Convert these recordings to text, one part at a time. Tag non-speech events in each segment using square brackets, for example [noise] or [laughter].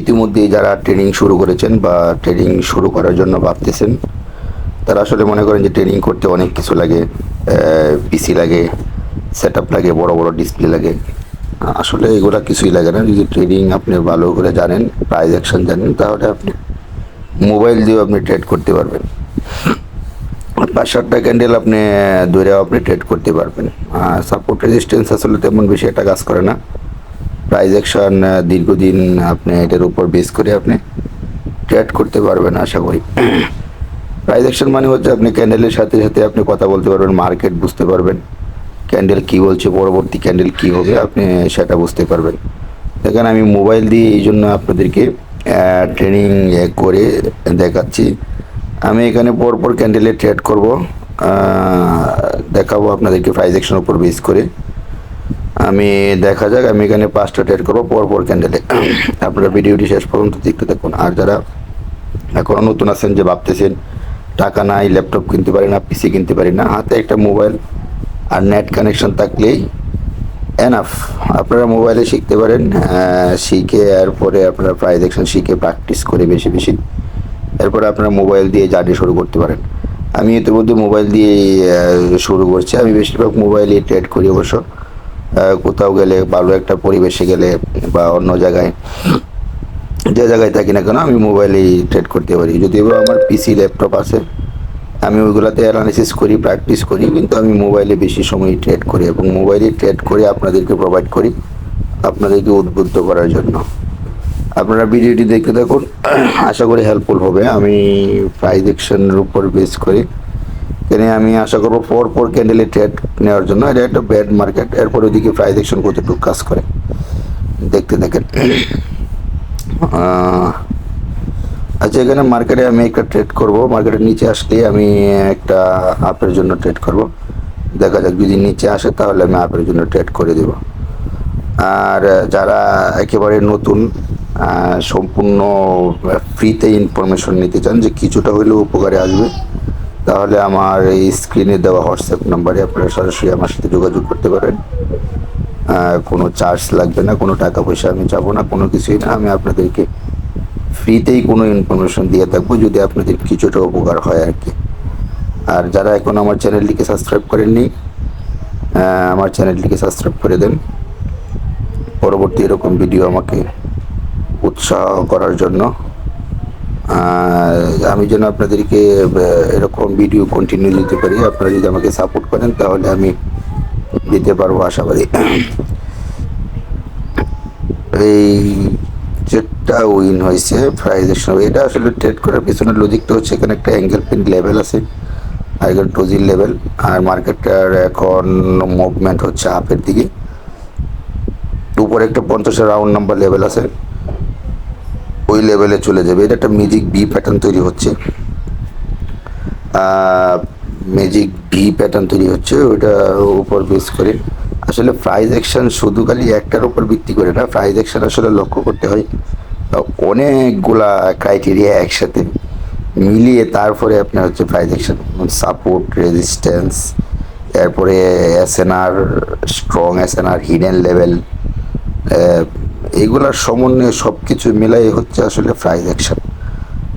ইতিমধ্যে যারা ট্রেনিং শুরু করেছেন বা ট্রেনিং শুরু করার জন্য ভাবতেছেন, তারা আসলে মনে করেন যে ট্রেনিং করতে অনেক কিছু লাগে পিসি লাগে সেট লাগে, বড় বড় ডিসপ্লে লাগে। আসলে এগুলা কিছুই লাগে না। যদি ট্রেনিং আপনি ভালো করে জানেন প্রাইজ অ্যাকশন জানেন, তাহলে আপনি মোবাইল দিয়েও আপনি ট্রেড করতে পারবেন। পাঁচ সাতটা ক্যান্ডেল আপনি ধরেও আপনি ট্রেড করতে পারবেন। সাপোর্ট রেজিস্ট্যান্স আসলে তেমন বেশি একটা কাজ করে না। প্রাইজ অ্যাকশন দীর্ঘদিন আপনি এটার উপর বেস করে আপনি ট্রেড করতে পারবেন আশা করি। প্রাইজ অ্যাকশন মানে হচ্ছে আপনি ক্যান্ডেলের সাথে সাথে আপনি কথা বলতে পারবেন মার্কেট বুঝতে পারবেন। ক্যান্ডেল কী বলছে, পরবর্তী ক্যান্ডেল কী হবে আপনি সেটা বুঝতে পারবেন। দেখেন আমি মোবাইল দিয়ে এই জন্য আপনাদেরকে ট্রেনিং করে দেখাচ্ছি। আমি এখানে পরপর ক্যান্ডেলে ট্রেড করব। দেখাবো আপনাদেরকে প্রাইজ অ্যাকশনের উপর বেস করে। আমি দেখা যাক, আমি এখানে পাঁচটা ট্রেড করব, পরপর ক্যান্ডেলে আপনারা ভিডিওটি শেষ পর্যন্ত দেখতে দেখুন আর যারা এখনও নতুন আছেন যে ভাবতেছেন, টাকা নাই ল্যাপটপ কিনতে পারি না পিসি কিনতে পারি না, হাতে একটা মোবাইল আর নেট কানেকশন থাকলেই এনাফ আপনারা মোবাইলে শিখতে পারেন শিখে এরপরে আপনারা প্রাইজ অ্যাকশন শিখে প্র্যাকটিস করে বেশি বেশি এরপরে আপনারা মোবাইল দিয়ে জার্নি শুরু করতে পারেন। আমি ইতিমধ্যে মোবাইল দিয়ে শুরু করছি। আমি বেশিরভাগ মোবাইলে ট্রেড করি অবশ্য। কোথাও গেলে ভালো একটা পরিবেশে গেলে বা অন্য জায়গায় যে জায়গায় থাকি না কেন, আমি মোবাইলেই ট্রেড করতে পারি। যদিও আমার পিসি ল্যাপটপ আছে, আমি ওইগুলোতে অ্যানালিসিস করি প্র্যাকটিস করি, কিন্তু আমি মোবাইলে বেশি সময় ট্রেড করি এবং মোবাইলে ট্রেড করে আপনাদেরকে প্রোভাইড করি আপনাদেরকে উদ্বুদ্ধ করার জন্য। আপনারা ভিডিওটি দেখতে থাকুন। [clears throat] আশা করি হেল্পফুল হবে। আমি প্রাইজ অ্যাকশনের উপর বেস করি। এখানে আমি আশা করব ফোর ফোর ক্যান্ডেলে ট্রেড নেওয়ার জন্য। এটা একটা ব্যাড মার্কেট এরপর ওইদিকে প্রাইজ অ্যাকশন কতটুকু কাজ করে। দেখতে দেখেন। আচ্ছা এখানে মার্কেটে আমি একটা ট্রেড করব। মার্কেটের নিচে আসলে আমি একটা আপের জন্য ট্রেড করব। দেখা যাক, যদি নিচে আসে তাহলে আমি আপের জন্য ট্রেড করে দেব। আর যারা একেবারে নতুন সম্পূর্ণ ফ্রিতে ইনফরমেশন নিতে চান যে কিছুটা হলেও উপকারে আসবে তাহলে আমার এই স্ক্রিনে দেওয়া হোয়াটসঅ্যাপ নাম্বারে আপনারা সরাসরি আমার সাথে যোগাযোগ করতে পারেন। কোনো চার্জ লাগবে না, কোনো টাকা পয়সা আমি যাব না, কোনো কিছুই না। আমি আপনাদেরকে ফ্রিতেই কোনো ইনফরমেশন দিয়ে থাকব, যদি আপনাদের কিছুটা উপকার হয় আর কি। আর যারা এখন আমার চ্যানেলটিকে সাবস্ক্রাইব করেননি আমার চ্যানেলটিকে সাবস্ক্রাইব করে দেন। পরবর্তী এরকম ভিডিও আমাকে উৎসাহ করার জন্য। আমি যেন আপনাদেরকে এরকম ভিডিও কন্টিনিউ দিতে পারি। আপনারা যদি আমাকে সাপোর্ট করেন, তাহলে আমি দিতে পারব আশাবাদী। এই যেটা উইন হয়েছে ফ্রাইজের প্রাইজের এটা আসলে ট্রেড করার পিছনে লজিকটা হচ্ছে, এখানে একটা অ্যাঙ্গেল পিন লেভেল আছে আর এখানে টুজির লেভেল আর মার্কেটটার এখন মুভমেন্ট হচ্ছে আপের দিকে। উপরে একটা পঞ্চাশের রাউন্ড নাম্বার লেভেল আছে। ওই লেভেলে চলে যাবে। এটা একটা মিউজিক বি প্যাটার্ন তৈরি হচ্ছে। ম্যাজিক ভি প্যাটার্ন তৈরি হচ্ছে, ওইটা উপর বেস করে। আসলে প্রাইজ অ্যাকশন শুধু খালি একটার উপর ভিত্তি করে না প্রাইজ অ্যাকশন আসলে লক্ষ্য করতে হয়, অনেকগুলা ক্রাইটেরিয়া একসাথে মিলিয়ে তারপরে আপনার হচ্ছে প্রাইজ অ্যাকশন সাপোর্ট রেজিস্ট্যান্স এরপরে S N R strong S N R hidden level এইগুলার সমন্বয়ে সব কিছু মিলাই হচ্ছে আসলে price action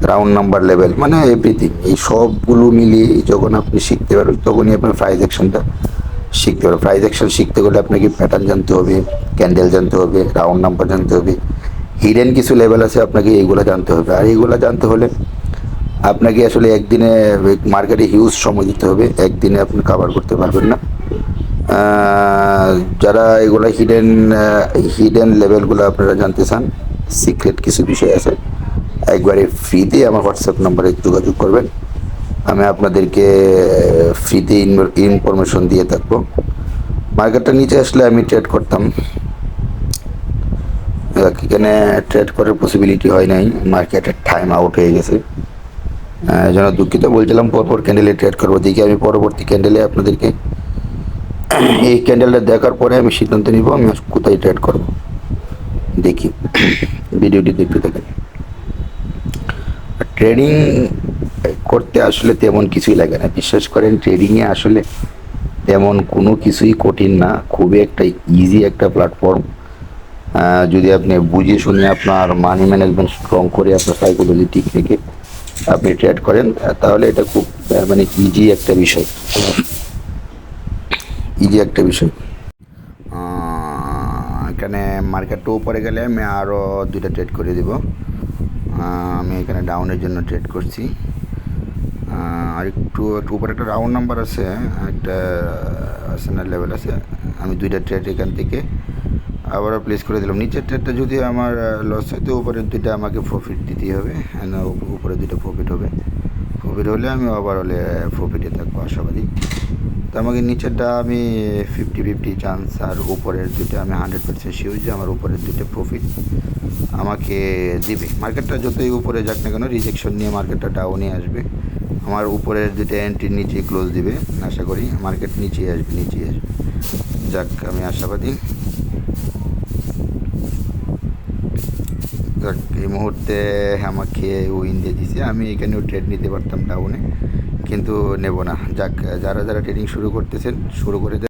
round number level মানে এভরিথিং এই সবগুলো মিলিয়ে যখন আপনি শিখতে পারবেন, তখনই আপনার ফ্রাইজ অ্যাকশনটা শিখতে পারবেন। ফ্রাইজ অ্যাকশন শিখতে গেলে আপনাকে প্যাটার্ন জানতে হবে ক্যান্ডেল জানতে হবে রাউন্ড নাম্বার জানতে হবে হিডেন কিছু লেভেল আছে, আপনাকে এইগুলো জানতে হবে। আর এইগুলো জানতে হলে আপনাকে আসলে একদিনে মার্কেটে হিউজ সময় দিতে হবে, একদিনে আপনি কভার করতে পারবেন না। যারা এগুলো হিডেন হিডেন লেভেলগুলো আপনারা জানতে চান সিক্রেট কিছু বিষয় আছে, একবারে ফ্রিতে আমার হোয়াটসঅ্যাপ নম্বরে যোগাযোগ করবেন। আমি আপনাদেরকে ফ্রিতে ইনফরমেশন দিয়ে থাকব। মার্কেটটা নিচে আসলে আমি ট্রেড করতাম। এখানে ট্রেড করার পসিবিলিটি হয় নাই। মার্কেটের টাইম আউট হয়ে গেছে। জন্য দুঃখিত, বলছিলাম পরপর ক্যান্ডেলে ট্রেড করব। দেখি আমি পরবর্তী ক্যান্ডেলে আপনাদেরকে এই ক্যান্ডেলটা দেখার পরে আমি সিদ্ধান্ত নিব, আমি কোথায় ট্রেড করব। দেখি। ভিডিওটি দেখতে থাকেন। ট্রেডিং করতে আসলে তেমন কিছুই লাগে না। বিশ্বাস করেন ট্রেডিংয়ে আসলে তেমন কোনো কিছুই কঠিন না। খুবই একটা ইজি একটা প্ল্যাটফর্ম যদি আপনি বুঝে শুনে আপনার মানি ম্যানেজমেন্ট স্ট্রং করে আপনার সাইকোলজি ঠিক রেখে আপনি ট্রেড করেন, তাহলে এটা খুব মানে ইজি একটা বিষয়। ইজি একটা বিষয়। এখানে মার্কেটটা উপরে গেলে আমি আরও দুইটা ট্রেড করে দিব। আমি এখানে ডাউনের জন্য ট্রেড করছি। আর একটু একটু উপরে একটা রাউন্ড নাম্বার আছে, একটা আর্সেনাল লেভেল আছে। আমি দুইটা ট্রেড এখান থেকে আবারও প্লেস করে দিলাম। নিচের ট্রেডটা যদি আমার লস হয়, তো উপরের দুইটা আমাকে প্রফিট দিতেই হবে। না উপরে দুইটা প্রফিট হবে। প্রফিট হলে আমি হলে প্রফিটে থাকব, আশাবাদী। তো আমাকে নিচেরটা আমি ফিফটি ফিফটি চান্স আর উপরের দুটো আমি হান্ড্রেড পার্সেন্ট শিওর যে আমার উপরের দুটো প্রফিট আমাকে দিবে। মার্কেটটা যতই উপরে যাক না কেন রিজেকশন নিয়ে মার্কেটটা ডাউনে আসবে। আমার উপরের দুটো এন্ট্রি নিচে ক্লোজ দিবে, আশা করি মার্কেট নিচেই আসবে নিচেই আসবে। যাক, আমি আশাবাদী। এই মুহূর্তে আমাকে উইন দিয়ে দিছে। আমি এখানেও ট্রেড নিতে পারতাম ডাউনে কিন্তু নেব না। যাক, যারা যারা ট্রেডিং শুরু করতেছেন, শুরু করে